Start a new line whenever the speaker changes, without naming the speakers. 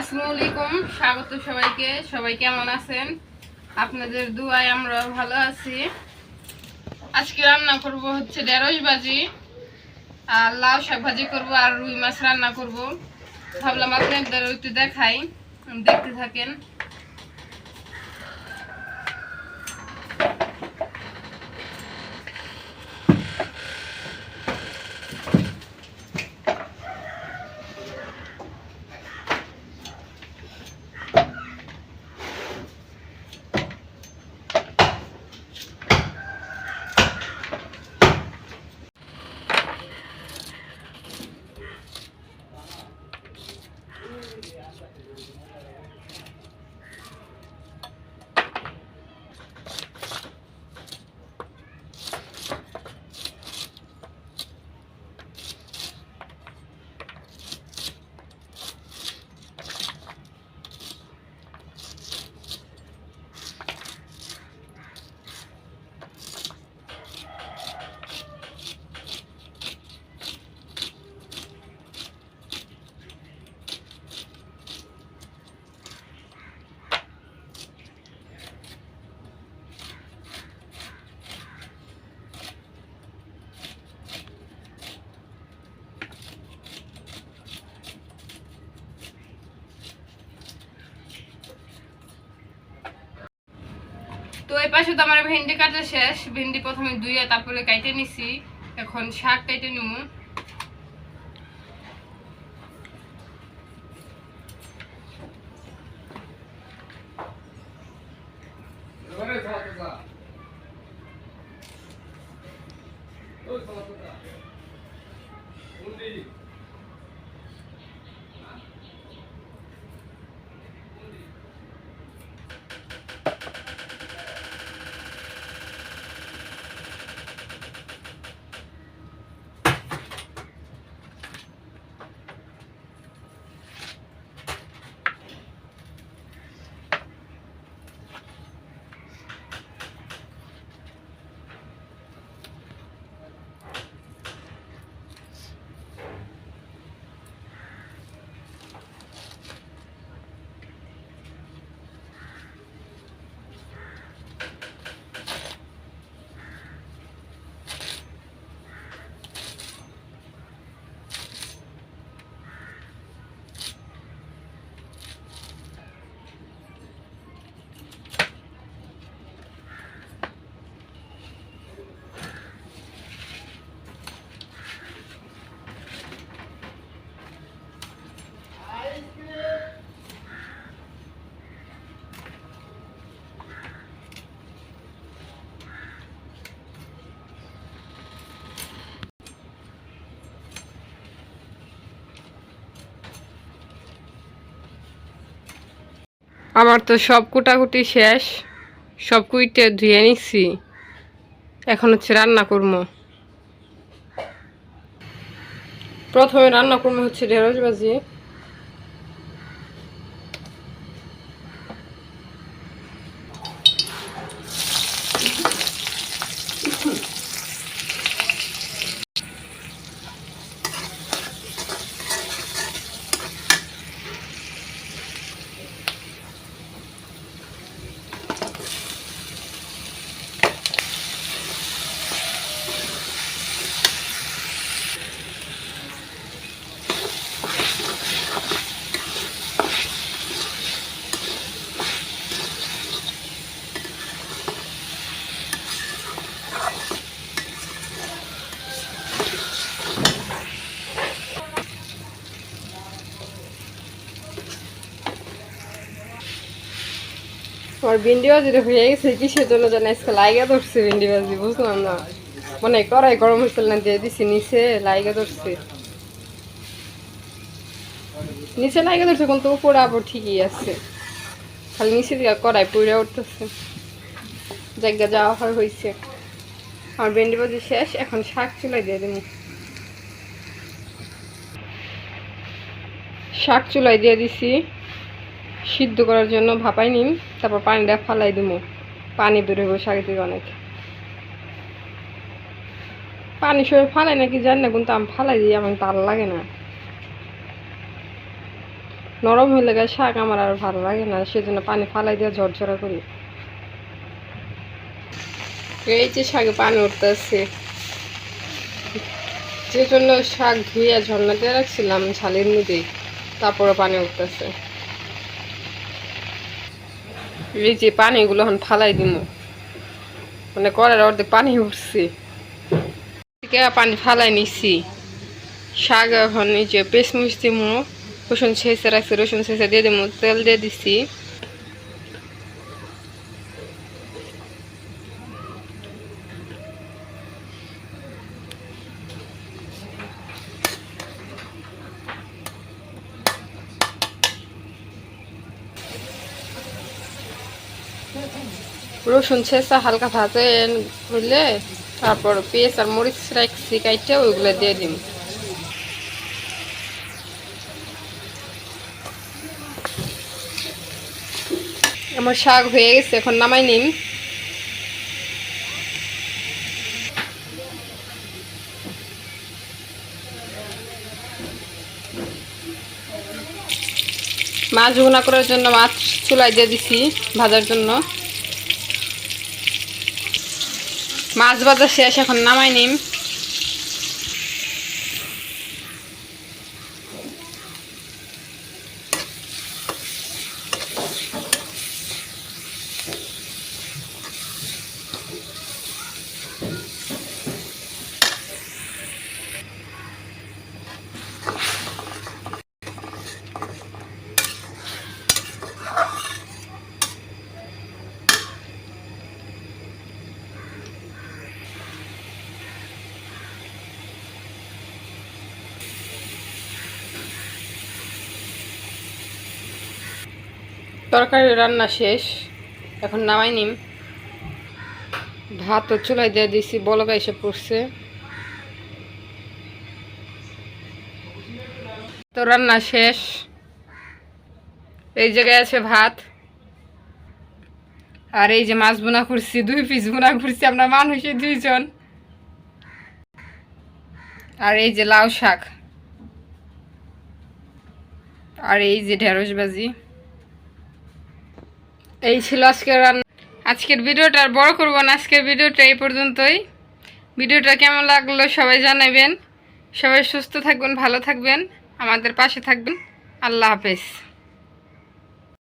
আসসালামু আলাইকুম স্বাগত সবাইকে। সবাই কেমন আছেন? আপনাদের দুয়ায় আমরা ভালো আছি। আজকে রান্না করব হচ্ছে ঢেঁড়স ভাজি, আর লাউ শাক ভাজি করব আর রুই মাছ রান্না করব। ভাবলাম আপনাদের একটু দেখাই, দেখতে থাকেন। এই পাশে তো আমার ভেন্ডি কাটা শেষ। ভেন্ডি প্রথমে ধুয়ে তারপরে কাইটে নিছি। এখন শাক কাইটে নিমু আমার তো সব কুটাকুটি শেষ, সব কুইটে ধুয়ে নিচ্ছি এখন হচ্ছে রান্না করব। প্রথমে রান্না করব হচ্ছে ঢেঁড়স ভাজি। আমার ভিন্ডি বাজি হয়ে গেছে, কিসের জন্য জানি আজকে লাইগা ধরছে ভিন্ডি বাজি বুঝলাম না। মানে কড়াই গরম হয়েছিল না দিয়ে দিছি, নিচে লাইগা ধরছে। নিচে লাইগা ধরছে কিন্তু উপরে আবার ঠিকই আছে। খালি নিচে দিকে কড়াই পুড়ে উঠতেছে। জায়গা যাওয়া হয় হয়েছে। আমার ভেন্ডি বাজি শেষ, এখন শাক চুলাই দিয়ে দিন শাক চুলাই দিয়ে দিছি। সিদ্ধ করার জন্য ভাপাই নিম, তারপর পানিটা ফালাই দিব পানি বেরোবে শাকে থেকে অনেক। পানি সবাই ফালাই নাকি জানি না, কিন্তু আমি ফালাই দিই, আমার ভালো লাগে না। নরম হয়ে গেলে শাক আমার আর ভালো লাগে না, সেজন্য পানি ফালাই দিয়ে ঝরঝরা করি। এই যে শাকে পানি উঠতেছে। যে জন্য শাক ধুইয়া দিয়ে রাখছিলাম ঝালের মধ্যে তারপরে পানি উঠতেছে। যে পানিগুলো এখন ফালাই দিব মানে করার অর্ধেক পানি উঠছে। পানি ফালাই নিছি। শাক এখন নিচে পেস্ট মুছ দিমু, রসুন ছেঁচে রাখছি, রসুন ছেঁচে দিয়ে দিব তেল দিয়ে দিছি। রসুন ছেঁচা, হালকা ভাজে হইলে তারপর পেঁয়াজ আর মরিচ রাখছি কাইটে ওইগুলো দিয়ে দিম। আমার শাক হয়ে গেছে, এখন নামাই নিন মাছ ভুনা করার জন্য মাছ চুলাই দিয়ে দিছি ভাজার জন্য। মাছ বাজার শেষ এখন নামাই নিম। তরকারি রান্না শেষ। এখন নামাই নিম। ভাত চুলাই দিয়ে দিছি, বলকা এসে পড়ছে। তো রান্না শেষ। এই জায়গায় আছে ভাত। আর এই যে মাছ বোনা করছি, দুই পিস বোনা করছি, আমরা মানুষে দুইজন। আর এই যে লাউ শাক। আর এই যে ঢেঁড়স ভাজি। এই ছিল আজকের রান্না। আজকের ভিডিওটা আর বড় করব না, আজকের ভিডিওটা এই পর্যন্তই। ভিডিওটা কেমন লাগল সবাই জানাবেন। সবাই সুস্থ থাকবেন, ভালো থাকবেন, আমাদের পাশে থাকবেন। আল্লাহ হাফেজ।